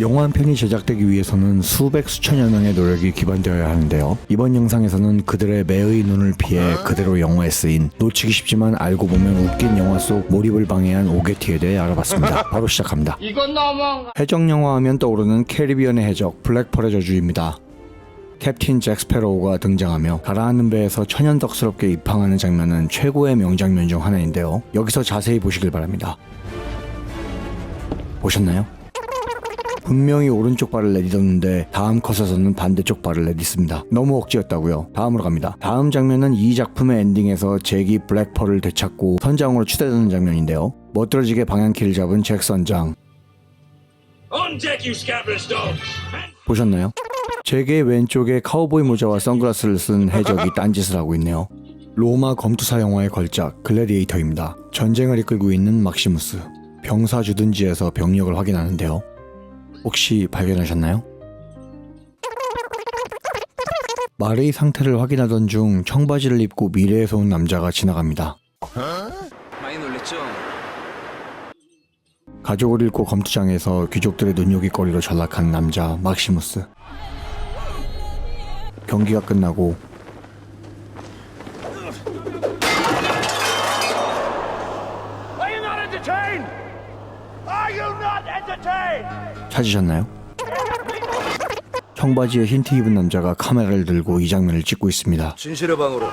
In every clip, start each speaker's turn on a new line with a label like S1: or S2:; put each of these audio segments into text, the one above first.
S1: 영화 한 편이 제작되기 위해서는 수백 수천여 명의 노력이 기반되어야 하는데요. 이번 영상에서는 그들의 매의 눈을 피해 그대로 영화에 쓰인 놓치기 쉽지만 알고 보면 웃긴 영화 속 몰입을 방해한 오게티에 대해 알아봤습니다. 바로 시작합니다.
S2: 이건 너무한 거.
S1: 해적 영화 하면 떠오르는 캐리비안의 해적 블랙펄의 저주입니다. 캡틴 잭 스페로우가 등장하며 가라앉는 배에서 천연덕스럽게 입항하는 장면은 최고의 명장면 중 하나인데요. 여기서 자세히 보시길 바랍니다. 보셨나요? 분명히 오른쪽 발을 내딛었는데 다음 컷에서는 반대쪽 발을 내딛습니다. 너무 억지였다고요. 다음으로 갑니다. 다음 장면은 이 작품의 엔딩에서 잭이 블랙펄을 되찾고 선장으로 추대되는 장면인데요. 멋들어지게 방향키를 잡은 잭 선장. 보셨나요? 잭의 왼쪽에 카우보이 모자와 선글라스를 쓴 해적이 딴짓을 하고 있네요. 로마 검투사 영화의 걸작 글래디에이터입니다. 전쟁을 이끌고 있는 막시무스. 병사 주둔지에서 병력을 확인하는데요. 혹시 발견하셨나요? 말의 상태를 확인하던 중 청바지를 입고 미래에서 온 남자가 지나갑니다.
S3: 많이 놀랬죠?
S1: 가족을 잃고 검투장에서 귀족들의 눈요깃거리로 전락한 남자 막시무스. 경기가 끝나고
S4: Are you not entertained? Are you not entertained?
S1: 찾으셨나요? 청바지에 흰티 입은 남자가 카메라를 들고 이 장면을 찍고 있습니다.
S3: 진실의 방으로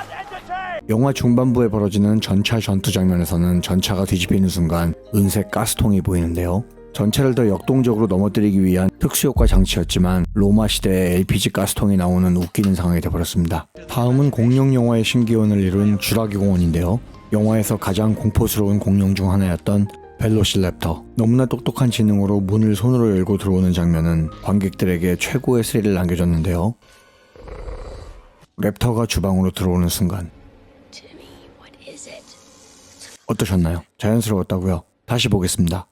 S1: 영화 중반부에 벌어지는 전차 전투 장면에서는 전차가 뒤집히는 순간 은색 가스통이 보이는데요. 전차를 더 역동적으로 넘어뜨리기 위한 특수효과 장치였지만 로마 시대에 LPG 가스통이 나오는 웃기는 상황이 되어버렸습니다. 다음은 공룡 영화의 신기원을 이룬 주라기 공원인데요. 영화에서 가장 공포스러운 공룡 중 하나였던 벨로실랩터. 너무나 똑똑한 지능으로 문을 손으로 열고 들어오는 장면은 관객들에게 최고의 스릴을 남겨줬는데요. 랩터가 주방으로 들어오는 순간? 어떠셨나요? 자연스러웠다고요? 다시 보겠습니다.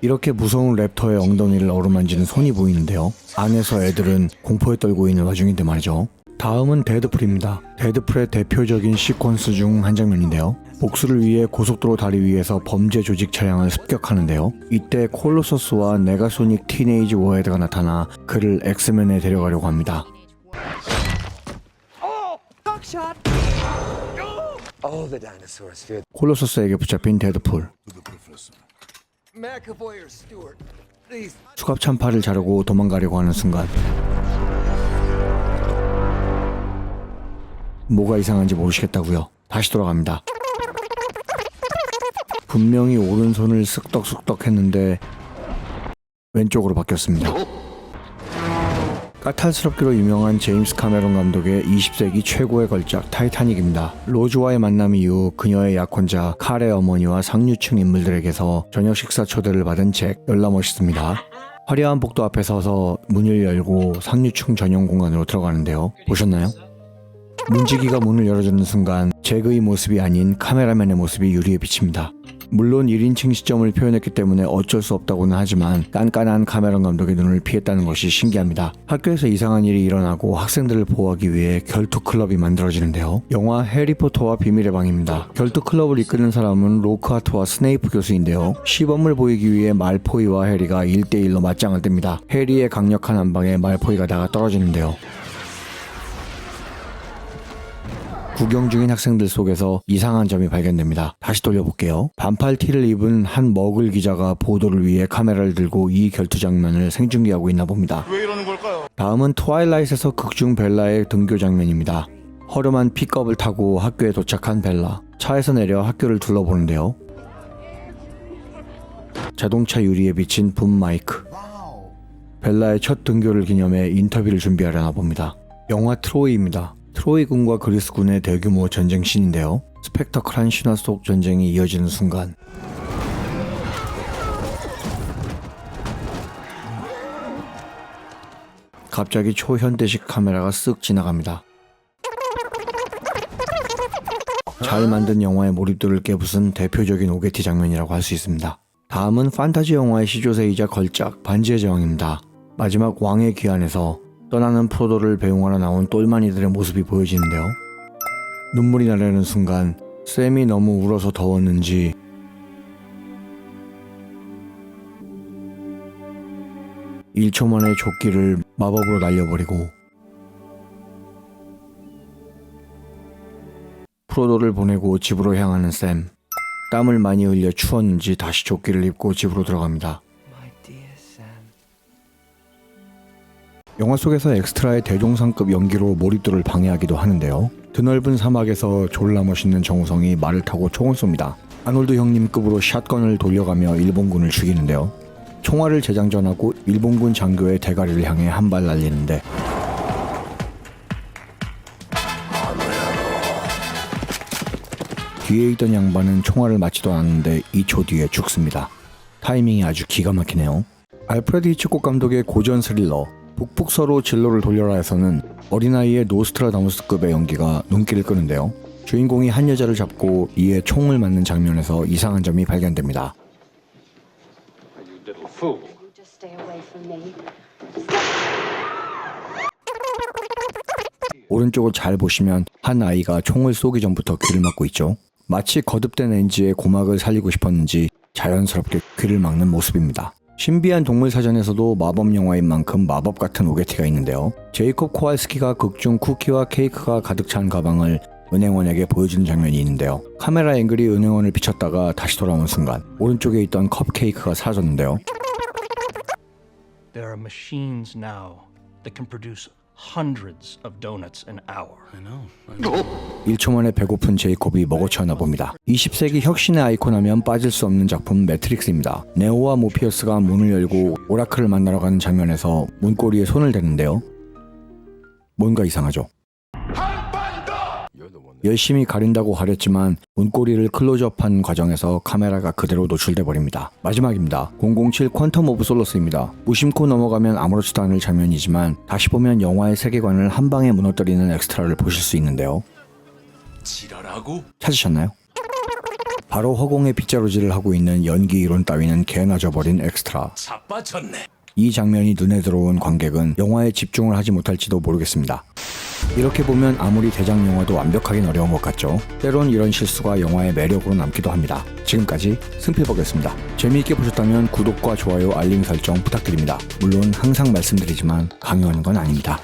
S1: 이렇게 무서운 랩터의 엉덩이를 어루만지는 손이 보이는데요. 안에서 애들은 공포에 떨고 있는 와중인데 말이죠. 다음은 데드풀입니다. 데드풀의 대표적인 시퀀스 중 한 장면인데요. 복수를 위해 고속도로 다리 위에서 범죄 조직 차량을 습격하는데요. 이때 콜로서스와 네가소닉 티네이지 워헤드가 나타나 그를 엑스맨에 데려가려고 합니다.
S3: All the dinosaurs feared
S1: 콜로서스에게 붙잡힌 데드풀. 수갑 찬 팔을 자르고 도망가려고 하는 순간 뭐가 이상한지 모르시겠다고요. 다시 돌아갑니다. 분명히 오른손을 쓱덕쓱덕 했는데 왼쪽으로 바뀌었습니다. 까탈스럽기로 유명한 제임스 카메론 감독의 20세기 최고의 걸작 타이타닉입니다. 로즈와의 만남 이후 그녀의 약혼자 칼의 어머니와 상류층 인물들에게서 저녁 식사 초대를 받은 잭 열나 멋있습니다. 화려한 복도 앞에 서서 문을 열고 상류층 전용 공간으로 들어가는데요. 보셨나요? 문지기가 문을 열어주는 순간 잭의 모습이 아닌 카메라맨의 모습이 유리에 비칩니다. 물론 1인칭 시점을 표현했기 때문에 어쩔 수 없다고는 하지만 깐깐한 카메론 감독의 눈을 피했다는 것이 신기합니다. 학교에서 이상한 일이 일어나고 학생들을 보호하기 위해 결투 클럽이 만들어지는데요. 영화 해리포터와 비밀의 방입니다. 결투 클럽을 이끄는 사람은 로크하트와 스네이프 교수인데요. 시범을 보이기 위해 말포이와 해리가 1대1로 맞짱을 뜹니다. 해리의 강력한 한 방에 말포이가 나가 떨어지는데요. 구경 중인 학생들 속에서 이상한 점이 발견됩니다. 다시 돌려볼게요. 반팔 티를 입은 한 머글 기자가 보도를 위해 카메라를 들고 이 결투 장면을 생중계하고 있나 봅니다.
S5: 왜 이러는 걸까요?
S1: 다음은 트와일라이트에서 극중 벨라의 등교 장면입니다. 허름한 픽업을 타고 학교에 도착한 벨라. 차에서 내려 학교를 둘러보는데요. 자동차 유리에 비친 붐 마이크. 벨라의 첫 등교를 기념해 인터뷰를 준비하려나 봅니다. 영화 트로이입니다. 트로이 군과 그리스 군의 대규모 전쟁 씬인데요. 스펙터클한 신화 속 전쟁이 이어지는 순간 갑자기 초현대식 카메라가 쓱 지나갑니다. 잘 만든 영화의 몰입도를 깨부순 대표적인 오게티 장면이라고 할 수 있습니다. 다음은 판타지 영화의 시조세이자 걸작 반지의 제왕입니다. 마지막 왕의 귀환에서 떠나는 프로도를 배웅하러 나온 똘마니들의 모습이 보여지는데요. 눈물이 나려는 순간 샘이 너무 울어서 더웠는지 일초 만에 조끼를 마법으로 날려버리고 프로도를 보내고 집으로 향하는 샘. 땀을 많이 흘려 추웠는지 다시 조끼를 입고 집으로 들어갑니다. 영화 속에서 엑스트라의 대종상급 연기로 몰입도를 방해하기도 하는데요. 드넓은 사막에서 졸라 멋있는 정우성이 말을 타고 총을 쏩니다. 아놀드 형님급으로 샷건을 돌려가며 일본군을 죽이는데요. 총알을 재장전하고 일본군 장교의 대가리를 향해 한 발 날리는데 뒤에 있던 양반은 총알을 맞지도 않았는데 2초 뒤에 죽습니다. 타이밍이 아주 기가 막히네요. 알프레드 히치콕 감독의 고전 스릴러 북북서로 진로를 돌려라에서는 어린아이의 노스트라다무스급의 연기가 눈길을 끄는데요. 주인공이 한 여자를 잡고 이에 총을 맞는 장면에서 이상한 점이 발견됩니다. 오른쪽을 잘 보시면 한 아이가 총을 쏘기 전부터 귀를 막고 있죠. 마치 거듭된 엔지의 고막을 살리고 싶었는지 자연스럽게 귀를 막는 모습입니다. 신비한 동물 사전에서도 마법 영화인 만큼 마법 같은 오게티가 있는데요. 제이콥 코알스키가 극중 쿠키와 케이크가 가득 찬 가방을 은행원에게 보여주는 장면이 있는데요. 카메라 앵글이 은행원을 비쳤다가 다시 돌아온 순간 오른쪽에 있던 컵 케이크가 사라졌는데요.
S2: There are machines now that can produce hundreds of donuts an hour.
S1: 1초 만에 배고픈 제이콥이 먹어치웠나 봅니다. 20세기 혁신의 아이콘 하면 빠질 수 없는 작품 매트릭스입니다. 네오와 모피어스가 문을 열고 오라클을 만나러 가는 장면에서 문고리에 손을 대는데요. 뭔가 이상하죠. 열심히 가린다고 가렸지만 문고리를 클로즈업한 과정에서 카메라가 그대로 노출돼 버립니다. 마지막입니다. 007 퀀텀 오브 솔로스입니다. 무심코 넘어가면 아무렇지도 않을 장면이지만 다시 보면 영화의 세계관을 한 방에 무너뜨리는 엑스트라를 보실 수 있는데요.
S5: 지랄하고
S1: 찾으셨나요? 바로 허공에 빗자루질을 하고 있는 연기 이론 따위는 개나 져버린 엑스트라.
S5: 자빠졌네.
S1: 이 장면이 눈에 들어온 관객은 영화에 집중을 하지 못할지도 모르겠습니다. 이렇게 보면 아무리 대장 영화도 완벽하긴 어려운 것 같죠. 때론 이런 실수가 영화의 매력으로 남기도 합니다. 지금까지 승필버그였습니다. 재미있게 보셨다면 구독과 좋아요, 알림 설정 부탁드립니다. 물론 항상 말씀드리지만 강요하는 건 아닙니다.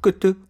S1: 끄뜨